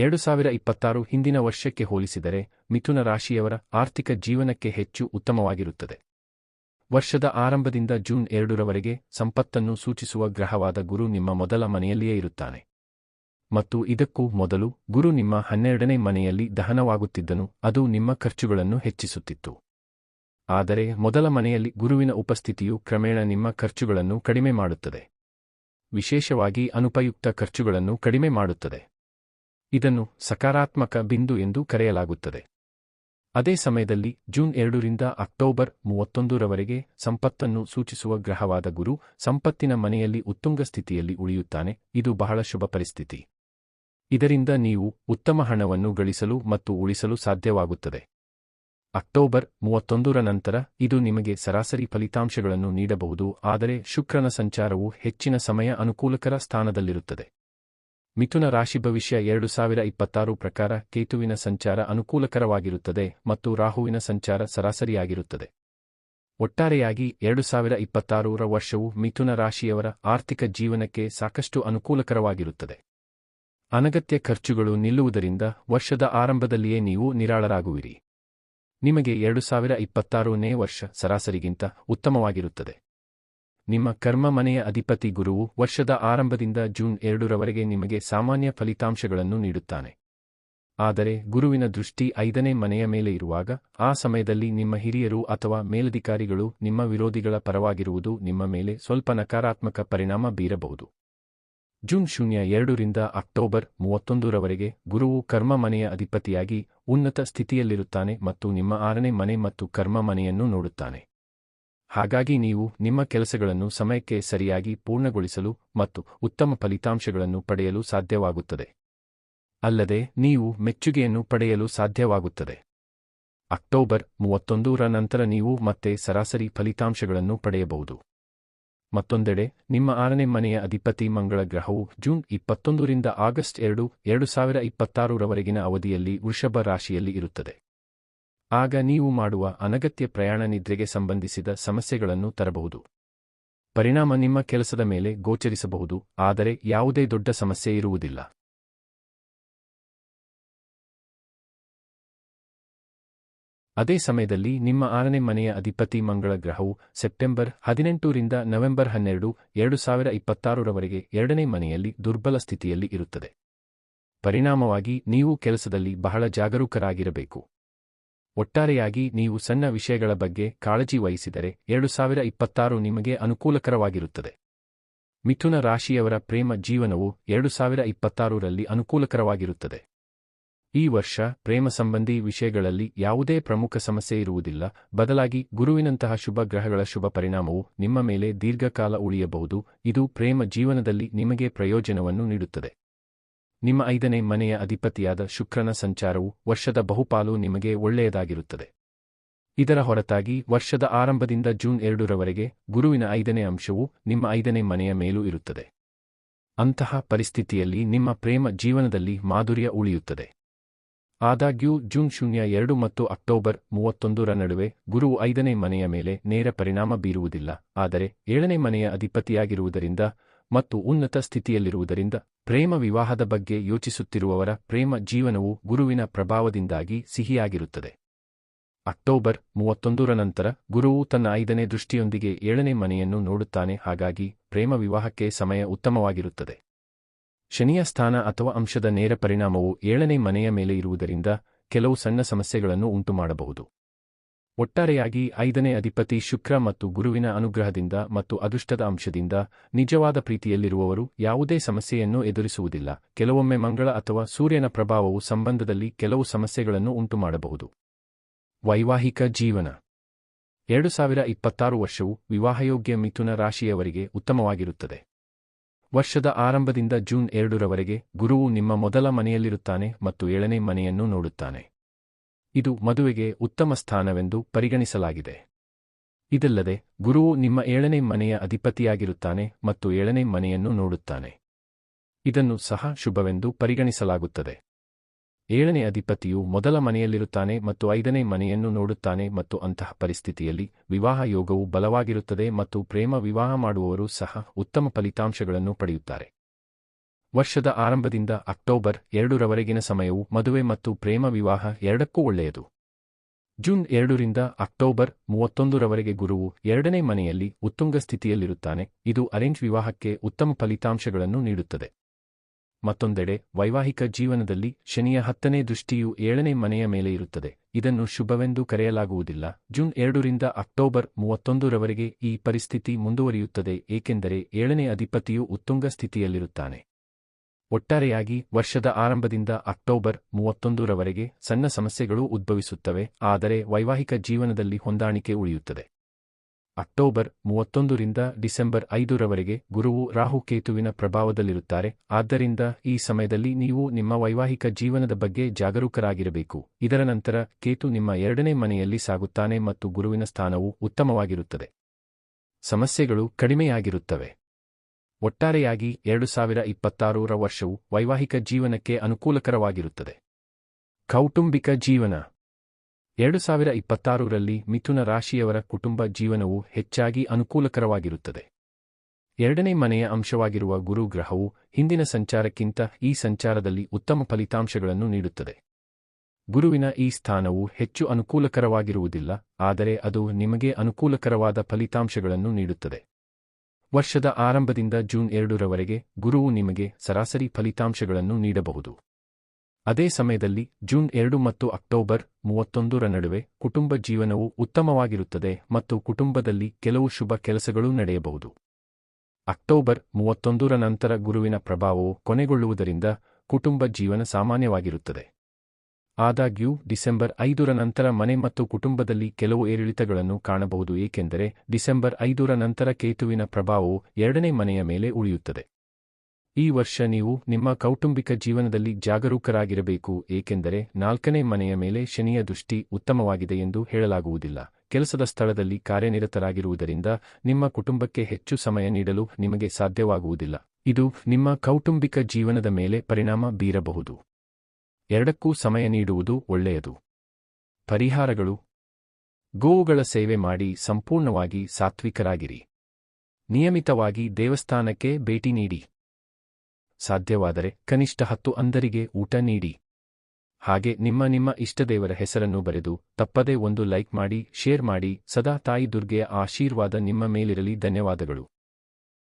ಎರಡು ಸಾವಿರ ಇಪ್ಪತ್ತಾರು ಹಿಂದಿನ ವರ್ಷಕ್ಕೆ ಹೋಲಿಸಿದರೆ ಮಿಥುನ ರಾಶಿಯವರ ಆರ್ಥಿಕ ಜೀವನಕ್ಕೆ ಹೆಚ್ಚು ಉತ್ತಮವಾಗಿರುತ್ತದೆ. ವರ್ಷದ ಆರಂಭದಿಂದ ಜೂನ್ ಎರಡರವರೆಗೆ ಸಂಪತ್ತನ್ನು ಸೂಚಿಸುವ ಗ್ರಹವಾದ ಗುರು ನಿಮ್ಮ ಮೊದಲ ಮನೆಯಲ್ಲಿಯೇ ಇರುತ್ತಾನೆ. ಮತ್ತು ಇದಕ್ಕೂ ಮೊದಲು ಗುರು ನಿಮ್ಮ ಹನ್ನೆರಡನೇ ಮನೆಯಲ್ಲಿ ದಹನವಾಗುತ್ತಿದ್ದನು, ಅದು ನಿಮ್ಮ ಖರ್ಚುಗಳನ್ನು ಹೆಚ್ಚಿಸುತ್ತಿತ್ತು. ಆದರೆ ಮೊದಲ ಮನೆಯಲ್ಲಿ ಗುರುವಿನ ಉಪಸ್ಥಿತಿಯು ಕ್ರಮೇಣ ನಿಮ್ಮ ಖರ್ಚುಗಳನ್ನು ಕಡಿಮೆ ಮಾಡುತ್ತದೆ. ವಿಶೇಷವಾಗಿ ಅನುಪಯುಕ್ತ ಖರ್ಚುಗಳನ್ನು ಕಡಿಮೆ ಮಾಡುತ್ತದೆ. ಇದನ್ನು ಸಕಾರಾತ್ಮಕ ಬಿಂದು ಎಂದು ಕರೆಯಲಾಗುತ್ತದೆ. ಅದೇ ಸಮಯದಲ್ಲಿ ಜೂನ್ ಎರಡರಿಂದ ಅಕ್ಟೋಬರ್ ಮೂವತ್ತೊಂದರವರೆಗೆ ಸಂಪತ್ತನ್ನು ಸೂಚಿಸುವ ಗ್ರಹವಾದ ಗುರು ಸಂಪತ್ತಿನ ಮನೆಯಲ್ಲಿ ಉತ್ತುಂಗ ಸ್ಥಿತಿಯಲ್ಲಿ ಉಳಿಯುತ್ತಾನೆ. ಇದು ಬಹಳ ಶುಭ ಪರಿಸ್ಥಿತಿ. ಇದರಿಂದ ನೀವು ಉತ್ತಮ ಹಣವನ್ನು ಗಳಿಸಲು ಮತ್ತು ಉಳಿಸಲು ಸಾಧ್ಯವಾಗುತ್ತದೆ. ಅಕ್ಟೋಬರ್ ಮೂವತ್ತೊಂದರ ನಂತರ ಇದು ನಿಮಗೆ ಸರಾಸರಿ ಫಲಿತಾಂಶಗಳನ್ನು ನೀಡಬಹುದು, ಆದರೆ ಶುಕ್ರನ ಸಂಚಾರವು ಹೆಚ್ಚಿನ ಸಮಯ ಅನುಕೂಲಕರ ಸ್ಥಾನದಲ್ಲಿರುತ್ತದೆ. ಮಿಥುನ ರಾಶಿ ಭವಿಷ್ಯ ಎರಡು ಸಾವಿರ ಇಪ್ಪತ್ತಾರು ಪ್ರಕಾರ ಕೇತುವಿನ ಸಂಚಾರ ಅನುಕೂಲಕರವಾಗಿರುತ್ತದೆ ಮತ್ತು ರಾಹುವಿನ ಸಂಚಾರ ಸರಾಸರಿಯಾಗಿರುತ್ತದೆ. ಒಟ್ಟಾರೆಯಾಗಿ ಎರಡು ಸಾವಿರ ಇಪ್ಪತ್ತಾರರ ವರ್ಷವು ಮಿಥುನ ರಾಶಿಯವರ ಆರ್ಥಿಕ ಜೀವನಕ್ಕೆ ಸಾಕಷ್ಟು ಅನುಕೂಲಕರವಾಗಿರುತ್ತದೆ. ಅನಗತ್ಯ ಖರ್ಚುಗಳು ನಿಲ್ಲುವುದರಿಂದ ವರ್ಷದ ಆರಂಭದಲ್ಲಿಯೇ ನೀವು ನಿರಾಳರಾಗುವಿರಿ. ನಿಮಗೆ ಎರಡು ಸಾವಿರ ಇಪ್ಪತ್ತಾರನೇ ವರ್ಷ ಸರಾಸರಿಗಿಂತ ಉತ್ತಮವಾಗಿರುತ್ತದೆ. ನಿಮ್ಮ ಕರ್ಮ ಮನೆಯ ಅಧಿಪತಿ ಗುರುವು ವರ್ಷದ ಆರಂಭದಿಂದ ಜೂನ್ ಎರಡರವರೆಗೆ ನಿಮಗೆ ಸಾಮಾನ್ಯ ಫಲಿತಾಂಶಗಳನ್ನು ನೀಡುತ್ತಾನೆ. ಆದರೆ ಗುರುವಿನ ದೃಷ್ಟಿ ಐದನೇ ಮನೆಯ ಮೇಲೆ ಇರುವಾಗ, ಆ ಸಮಯದಲ್ಲಿ ನಿಮ್ಮ ಹಿರಿಯರು ಅಥವಾ ಮೇಲಧಿಕಾರಿಗಳು ನಿಮ್ಮ ವಿರೋಧಿಗಳ ಪರವಾಗಿರುವುದು ನಿಮ್ಮ ಮೇಲೆ ಸ್ವಲ್ಪ ನಕಾರಾತ್ಮಕ ಪರಿಣಾಮ ಬೀರಬಹುದು. ಜೂನ್ ಶೂನ್ಯ ಎರಡರಿಂದ ಅಕ್ಟೋಬರ್ ಮೂವತ್ತೊಂದರವರೆಗೆ ಗುರುವು ಕರ್ಮ ಮನೆಯ ಅಧಿಪತಿಯಾಗಿ ಉನ್ನತ ಸ್ಥಿತಿಯಲ್ಲಿರುತ್ತಾನೆ ಮತ್ತು ನಿಮ್ಮ ಆರನೇ ಮನೆ ಮತ್ತು ಕರ್ಮ ಮನೆಯನ್ನು ನೋಡುತ್ತಾನೆ. ಹಾಗಾಗಿ ನೀವು ನಿಮ್ಮ ಕೆಲಸಗಳನ್ನು ಸಮಯಕ್ಕೆ ಸರಿಯಾಗಿ ಪೂರ್ಣಗೊಳಿಸಲು ಮತ್ತು ಉತ್ತಮ ಫಲಿತಾಂಶಗಳನ್ನು ಪಡೆಯಲು ಸಾಧ್ಯವಾಗುತ್ತದೆ. ಅಲ್ಲದೆ, ನೀವು ಮೆಚ್ಚುಗೆಯನ್ನು ಪಡೆಯಲು ಸಾಧ್ಯವಾಗುತ್ತದೆ. ಅಕ್ಟೋಬರ್ ಮೂವತ್ತೊಂದರ ನಂತರ ನೀವು ಮತ್ತೆ ಸರಾಸರಿ ಫಲಿತಾಂಶಗಳನ್ನು ಪಡೆಯಬಹುದು. ಮತ್ತೊಂದೆಡೆ, ನಿಮ್ಮ ಆರನೇ ಮನೆಯ ಅಧಿಪತಿ ಮಂಗಳ ಗ್ರಹವು ಜೂನ್ ಇಪ್ಪತ್ತೊಂದರಿಂದ ಆಗಸ್ಟ್ ಎರಡು ಎರಡು ಸಾವಿರ ಇಪ್ಪತ್ತಾರರವರೆಗಿನ ಅವಧಿಯಲ್ಲಿ ವೃಷಭ ರಾಶಿಯಲ್ಲಿ ಇರುತ್ತದೆ. ಆಗ ನೀವು ಮಾಡುವ ಅನಗತ್ಯ ಪ್ರಯಾಣ ನಿದ್ರೆಗೆ ಸಂಬಂಧಿಸಿದ ಸಮಸ್ಯೆಗಳನ್ನು ತರಬಹುದು. ಪರಿಣಾಮ ನಿಮ್ಮ ಕೆಲಸದ ಮೇಲೆ ಗೋಚರಿಸಬಹುದು, ಆದರೆ ಯಾವುದೇ ದೊಡ್ಡ ಸಮಸ್ಯೆ ಇರುವುದಿಲ್ಲ. ಅದೇ ಸಮಯದಲ್ಲಿ ನಿಮ್ಮ ಆರನೇ ಮನೆಯ ಅಧಿಪತಿ ಮಂಗಳ ಗ್ರಹವು ಸೆಪ್ಟೆಂಬರ್ ಹದಿನೆಂಟರಿಂದ ನವೆಂಬರ್ ಹನ್ನೆರಡು, ಎರಡು ಸಾವಿರ ಇಪ್ಪತ್ತಾರರವರೆಗೆ ಎರಡನೇ ಮನೆಯಲ್ಲಿ ದುರ್ಬಲ ಸ್ಥಿತಿಯಲ್ಲಿ ಇರುತ್ತದೆ. ಪರಿಣಾಮವಾಗಿ ನೀವು ಕೆಲಸದಲ್ಲಿ ಬಹಳ ಜಾಗರೂಕರಾಗಿರಬೇಕು. ಒಟ್ಟಾರೆಯಾಗಿ ನೀವು ಸಣ್ಣ ವಿಷಯಗಳ ಬಗ್ಗೆ ಕಾಳಜಿ ವಹಿಸಿದರೆ ಎರಡು ಸಾವಿರ ಇಪ್ಪತ್ತಾರು ನಿಮಗೆ ಅನುಕೂಲಕರವಾಗಿರುತ್ತದೆ. ಮಿಥುನ ರಾಶಿಯವರ ಪ್ರೇಮ ಜೀವನವು ಎರಡು ಸಾವಿರ ಇಪ್ಪತ್ತಾರರಲ್ಲಿ ಅನುಕೂಲಕರವಾಗಿರುತ್ತದೆ. ಈ ವರ್ಷ ಪ್ರೇಮ ಸಂಬಂಧಿ ವಿಷಯಗಳಲ್ಲಿ ಯಾವುದೇ ಪ್ರಮುಖ ಸಮಸ್ಯೆ ಇರುವುದಿಲ್ಲ. ಬದಲಾಗಿ ಗುರುವಿನಂತಹ ಶುಭ ಗ್ರಹಗಳ ಶುಭ ಪರಿಣಾಮವು ನಿಮ್ಮ ಮೇಲೆ ದೀರ್ಘಕಾಲ ಉಳಿಯಬಹುದು. ಇದು ಪ್ರೇಮ ಜೀವನದಲ್ಲಿ ನಿಮಗೆ ಪ್ರಯೋಜನವನ್ನು ನೀಡುತ್ತದೆ. ನಿಮ್ಮ ಐದನೇ ಮನೆಯ ಅಧಿಪತಿಯಾದ ಶುಕ್ರನ ಸಂಚಾರವು ವರ್ಷದ ಬಹುಪಾಲು ನಿಮಗೆ ಒಳ್ಳೆಯದಾಗಿರುತ್ತದೆ. ಇದರ ಹೊರತಾಗಿ ವರ್ಷದ ಆರಂಭದಿಂದ ಜೂನ್ ಎರಡರವರೆಗೆ ಗುರುವಿನ ಐದನೇ ಅಂಶವು ನಿಮ್ಮ ಐದನೇ ಮನೆಯ ಮೇಲೂ ಇರುತ್ತದೆ. ಅಂತಹ ಪರಿಸ್ಥಿತಿಯಲ್ಲಿ ನಿಮ್ಮ ಪ್ರೇಮ ಜೀವನದಲ್ಲಿ ಮಾಧುರ್ಯ ಉಳಿಯುತ್ತದೆ. ಆದಾಗ್ಯೂ ಜೂನ್ ಶೂನ್ಯ ಎರಡು ಮತ್ತು ಅಕ್ಟೋಬರ್ ಮೂವತ್ತೊಂದರ ನಡುವೆ ಗುರುವು ಐದನೇ ಮನೆಯ ಮೇಲೆ ನೇರ ಪರಿಣಾಮ ಬೀರುವುದಿಲ್ಲ, ಆದರೆ ಏಳನೇ ಮನೆಯ ಅಧಿಪತಿಯಾಗಿರುವುದರಿಂದ ಮತ್ತು ಉನ್ನತ ಸ್ಥಿತಿಯಲ್ಲಿರುವುದರಿಂದ ಪ್ರೇಮ ವಿವಾಹದ ಬಗ್ಗೆ ಯೋಚಿಸುತ್ತಿರುವವರ ಪ್ರೇಮ ಜೀವನವು ಗುರುವಿನ ಪ್ರಭಾವದಿಂದಾಗಿ ಸಿಹಿಯಾಗಿರುತ್ತದೆ. ಅಕ್ಟೋಬರ್ ಮೂವತ್ತೊಂದರ ನಂತರ ಗುರುವು ತನ್ನ ಐದನೇ ದೃಷ್ಟಿಯೊಂದಿಗೆ ಏಳನೇ ಮನೆಯನ್ನು ನೋಡುತ್ತಾನೆ, ಹಾಗಾಗಿ ಪ್ರೇಮ ವಿವಾಹಕ್ಕೆ ಸಮಯ ಉತ್ತಮವಾಗಿರುತ್ತದೆ. ಶನಿಯ ಸ್ಥಾನ ಅಥವಾ ಅಂಶದ ನೇರ ಪರಿಣಾಮವು ಏಳನೇ ಮನೆಯ ಮೇಲೆ ಇರುವುದರಿಂದ ಕೆಲವು ಸಣ್ಣ ಸಮಸ್ಯೆಗಳನ್ನು ಉಂಟುಮಾಡಬಹುದು. ಒಟ್ಟಾರೆಯಾಗಿ ಐದನೇ ಅಧಿಪತಿ ಶುಕ್ರ ಮತ್ತು ಗುರುವಿನ ಅನುಗ್ರಹದಿಂದ ಮತ್ತು ಅದೃಷ್ಟದ ಅಂಶದಿಂದ ನಿಜವಾದ ಪ್ರೀತಿಯಲ್ಲಿರುವವರು ಯಾವುದೇ ಸಮಸ್ಯೆಯನ್ನು ಎದುರಿಸುವುದಿಲ್ಲ. ಕೆಲವೊಮ್ಮೆ ಮಂಗಳ ಅಥವಾ ಸೂರ್ಯನ ಪ್ರಭಾವವು ಸಂಬಂಧದಲ್ಲಿ ಕೆಲವು ಸಮಸ್ಯೆಗಳನ್ನು ಉಂಟುಮಾಡಬಹುದು. ವೈವಾಹಿಕ ಜೀವನ. ಎರಡು ಸಾವಿರ ಇಪ್ಪತ್ತಾರು ವರ್ಷವು ವಿವಾಹಯೋಗ್ಯ ಮಿಥುನ ರಾಶಿಯವರಿಗೆ ಉತ್ತಮವಾಗಿರುತ್ತದೆ. ವರ್ಷದ ಆರಂಭದಿಂದ ಜೂನ್ ಎರಡರವರೆಗೆ ಗುರುವು ನಿಮ್ಮ ಮೊದಲ ಮನೆಯಲ್ಲಿರುತ್ತಾನೆ ಮತ್ತು ಏಳನೇ ಮನೆಯನ್ನು ನೋಡುತ್ತಾನೆ. ಇದು ಮದುವೆಗೆ ಉತ್ತಮ ಸ್ಥಾನವೆಂದು ಪರಿಗಣಿಸಲಾಗಿದೆ. ಇದಲ್ಲದೆ, ಗುರುವು ನಿಮ್ಮ ಏಳನೇ ಮನೆಯ ಅಧಿಪತಿಯಾಗಿರುತ್ತಾನೆ ಮತ್ತು ಏಳನೇ ಮನೆಯನ್ನು ನೋಡುತ್ತಾನೆ. ಇದನ್ನು ಸಹ ಶುಭವೆಂದು ಪರಿಗಣಿಸಲಾಗುತ್ತದೆ. ಏಳನೇ ಅಧಿಪತಿಯು ಮೊದಲ ಮನೆಯಲ್ಲಿರುತ್ತಾನೆ ಮತ್ತು ಐದನೇ ಮನೆಯನ್ನು ನೋಡುತ್ತಾನೆ ಮತ್ತು ಅಂತಹ ಪರಿಸ್ಥಿತಿಯಲ್ಲಿ ವಿವಾಹ ಯೋಗವು ಬಲವಾಗಿರುತ್ತದೆ ಮತ್ತು ಪ್ರೇಮ ವಿವಾಹ ಮಾಡುವವರು ಸಹ ಉತ್ತಮ ಫಲಿತಾಂಶಗಳನ್ನು ಪಡೆಯುತ್ತಾರೆ. ವರ್ಷದ ಆರಂಭದಿಂದ ಅಕ್ಟೋಬರ್ ಎರಡರವರೆಗಿನ ಸಮಯವು ಮದುವೆ ಮತ್ತು ಪ್ರೇಮ ವಿವಾಹ ಎರಡಕ್ಕೂ ಒಳ್ಳೆಯದು. ಜೂನ್ ಎರಡರಿಂದ ಅಕ್ಟೋಬರ್ ಮೂವತ್ತೊಂದರವರೆಗೆ ಗುರುವು ಎರಡನೇ ಮನೆಯಲ್ಲಿ ಉತ್ತುಂಗ ಸ್ಥಿತಿಯಲ್ಲಿರುತ್ತಾನೆ. ಇದು ಅರೇಂಜ್ ವಿವಾಹಕ್ಕೆ ಉತ್ತಮ ಫಲಿತಾಂಶಗಳನ್ನು ನೀಡುತ್ತದೆ. ಮತ್ತೊಂದೆಡೆ, ವೈವಾಹಿಕ ಜೀವನದಲ್ಲಿ ಶನಿಯ ಹತ್ತನೇ ದೃಷ್ಟಿಯು ಏಳನೇ ಮನೆಯ ಮೇಲೆ ಇರುತ್ತದೆ. ಇದನ್ನು ಶುಭವೆಂದು ಕರೆಯಲಾಗುವುದಿಲ್ಲ. ಜೂನ್ ಎರಡರಿಂದ ಅಕ್ಟೋಬರ್ ಮೂವತ್ತೊಂದರವರೆಗೆ ಈ ಪರಿಸ್ಥಿತಿ ಮುಂದುವರಿಯುತ್ತದೆ, ಏಕೆಂದರೆ ಏಳನೇ ಅಧಿಪತಿಯು ಉತ್ತುಂಗ ಸ್ಥಿತಿಯಲ್ಲಿರುತ್ತಾನೆ. ಒಟ್ಟಾರೆಯಾಗಿ ವರ್ಷದ ಆರಂಭದಿಂದ ಅಕ್ಟೋಬರ್ ಮೂವತ್ತೊಂದರವರೆಗೆ ಸಣ್ಣ ಸಮಸ್ಯೆಗಳು ಉದ್ಭವಿಸುತ್ತವೆ, ಆದರೆ ವೈವಾಹಿಕ ಜೀವನದಲ್ಲಿ ಹೊಂದಾಣಿಕೆ ಉಳಿಯುತ್ತದೆ. ಅಕ್ಟೋಬರ್ ಮೂವತ್ತೊಂದರಿಂದ ಡಿಸೆಂಬರ್ ಐದರವರೆಗೆ ಗುರುವು ರಾಹುಕೇತುವಿನ ಪ್ರಭಾವದಲ್ಲಿರುತ್ತಾರೆ, ಆದ್ದರಿಂದ ಈ ಸಮಯದಲ್ಲಿ ನೀವು ನಿಮ್ಮ ವೈವಾಹಿಕ ಜೀವನದ ಬಗ್ಗೆ ಜಾಗರೂಕರಾಗಿರಬೇಕು. ಇದರ ನಂತರ ಕೇತು ನಿಮ್ಮ ಎರಡನೇ ಮನೆಯಲ್ಲಿ ಸಾಗುತ್ತಾನೆ ಮತ್ತು ಗುರುವಿನ ಸ್ಥಾನವು ಉತ್ತಮವಾಗಿರುತ್ತದೆ. ಸಮಸ್ಯೆಗಳು ಕಡಿಮೆಯಾಗಿರುತ್ತವೆ. ಒಟ್ಟಾರೆಯಾಗಿ ಎರಡು ಸಾವಿರ ಇಪ್ಪತ್ತಾರರ ವರ್ಷವು ವೈವಾಹಿಕ ಜೀವನಕ್ಕೆ ಅನುಕೂಲಕರವಾಗಿರುತ್ತದೆ. ಕೌಟುಂಬಿಕ ಜೀವನ. ಎರಡು ಸಾವಿರ ಇಪ್ಪತ್ತಾರರಲ್ಲಿ ಮಿಥುನ ರಾಶಿಯವರ ಕುಟುಂಬ ಜೀವನವು ಹೆಚ್ಚಾಗಿ ಅನುಕೂಲಕರವಾಗಿರುತ್ತದೆ. ಎರಡನೇ ಮನೆಯ ಅಂಶವಾಗಿರುವ ಗುರು ಗ್ರಹವು ಹಿಂದಿನ ಸಂಚಾರಕ್ಕಿಂತ ಈ ಸಂಚಾರದಲ್ಲಿ ಉತ್ತಮ ಫಲಿತಾಂಶಗಳನ್ನು ನೀಡುತ್ತದೆ. ಗುರುವಿನ ಈ ಸ್ಥಾನವು ಹೆಚ್ಚು ಅನುಕೂಲಕರವಾಗಿರುವುದಿಲ್ಲ, ಆದರೆ ಅದು ನಿಮಗೆ ಅನುಕೂಲಕರವಾದ ಫಲಿತಾಂಶಗಳನ್ನು ನೀಡುತ್ತದೆ. ವರ್ಷದ ಆರಂಭದಿಂದ ಜೂನ್ ಎರಡರವರೆಗೆ ಗುರುವು ನಿಮಗೆ ಸರಾಸರಿ ಫಲಿತಾಂಶಗಳನ್ನು ನೀಡಬಹುದು. ಅದೇ ಸಮಯದಲ್ಲಿ ಜೂನ್ ಎರಡು ಮತ್ತು ಅಕ್ಟೋಬರ್ ಮೂವತ್ತೊಂದರ ನಡುವೆ ಕುಟುಂಬ ಜೀವನವು ಉತ್ತಮವಾಗಿರುತ್ತದೆ ಮತ್ತು ಕುಟುಂಬದಲ್ಲಿ ಕೆಲವು ಶುಭ ಕೆಲಸಗಳೂ ನಡೆಯಬಹುದು. ಅಕ್ಟೋಬರ್ ಮೂವತ್ತೊಂದರ ನಂತರ ಗುರುವಿನ ಪ್ರಭಾವವು ಕೊನೆಗೊಳ್ಳುವುದರಿಂದ ಕುಟುಂಬ ಜೀವನ ಸಾಮಾನ್ಯವಾಗಿರುತ್ತದೆ. ಆದಾಗ್ಯೂ, ಡಿಸೆಂಬರ್ ಐದರ ನಂತರ ಮನೆ ಮತ್ತು ಕುಟುಂಬದಲ್ಲಿ ಕೆಲವು ಏರಿಳಿತಗಳನ್ನು ಕಾಣಬಹುದು, ಏಕೆಂದರೆ ಡಿಸೆಂಬರ್ ಐದರ ನಂತರ ಕೇತುವಿನ ಪ್ರಭಾವವು ಎರಡನೇ ಮನೆಯ ಮೇಲೆ ಉಳಿಯುತ್ತದೆ. ಈ ವರ್ಷ ನೀವು ನಿಮ್ಮ ಕೌಟುಂಬಿಕ ಜೀವನದಲ್ಲಿ ಜಾಗರೂಕರಾಗಿರಬೇಕು, ಏಕೆಂದರೆ ನಾಲ್ಕನೇ ಮನೆಯ ಮೇಲೆ ಶನಿಯ ದೃಷ್ಟಿ ಉತ್ತಮವಾಗಿದೆ ಎಂದು ಹೇಳಲಾಗುವುದಿಲ್ಲ. ಕೆಲಸದ ಸ್ಥಳದಲ್ಲಿ ಕಾರ್ಯನಿರತರಾಗಿರುವುದರಿಂದ ನಿಮ್ಮ ಕುಟುಂಬಕ್ಕೆ ಹೆಚ್ಚು ಸಮಯ ನೀಡಲು ನಿಮಗೆ ಸಾಧ್ಯವಾಗುವುದಿಲ್ಲ. ಇದು ನಿಮ್ಮ ಕೌಟುಂಬಿಕ ಜೀವನದ ಮೇಲೆ ಪರಿಣಾಮ ಬೀರಬಹುದು. ಎರಡಕ್ಕೂ ಸಮಯ ನೀಡುವುದು ಒಳ್ಳೆಯದು. ಪರಿಹಾರಗಳು. ಗೋವುಗಳ ಸೇವೆ ಮಾಡಿ ಸಂಪೂರ್ಣವಾಗಿ ಸಾತ್ವಿಕರಾಗಿರಿ. ನಿಯಮಿತವಾಗಿ ದೇವಸ್ಥಾನಕ್ಕೆ ಭೇಟಿ ನೀಡಿ. ಸಾಧ್ಯವಾದರೆ ಕನಿಷ್ಠ ಹತ್ತು ಅಂದರಿಗೆ ಊಟ ನೀಡಿ. ಹಾಗೆ ನಿಮ್ಮ ನಿಮ್ಮ ಇಷ್ಟದೇವರ ಹೆಸರನ್ನು ಬರೆದು ತಪ್ಪದೇ ಒಂದು ಲೈಕ್ ಮಾಡಿ, ಶೇರ್ ಮಾಡಿ, ಸದಾ ತಾಯಿ ದುರ್ಗೆಯ ಆಶೀರ್ವಾದ ನಿಮ್ಮ ಮೇಲಿರಲಿ, ಧನ್ಯವಾದಗಳು.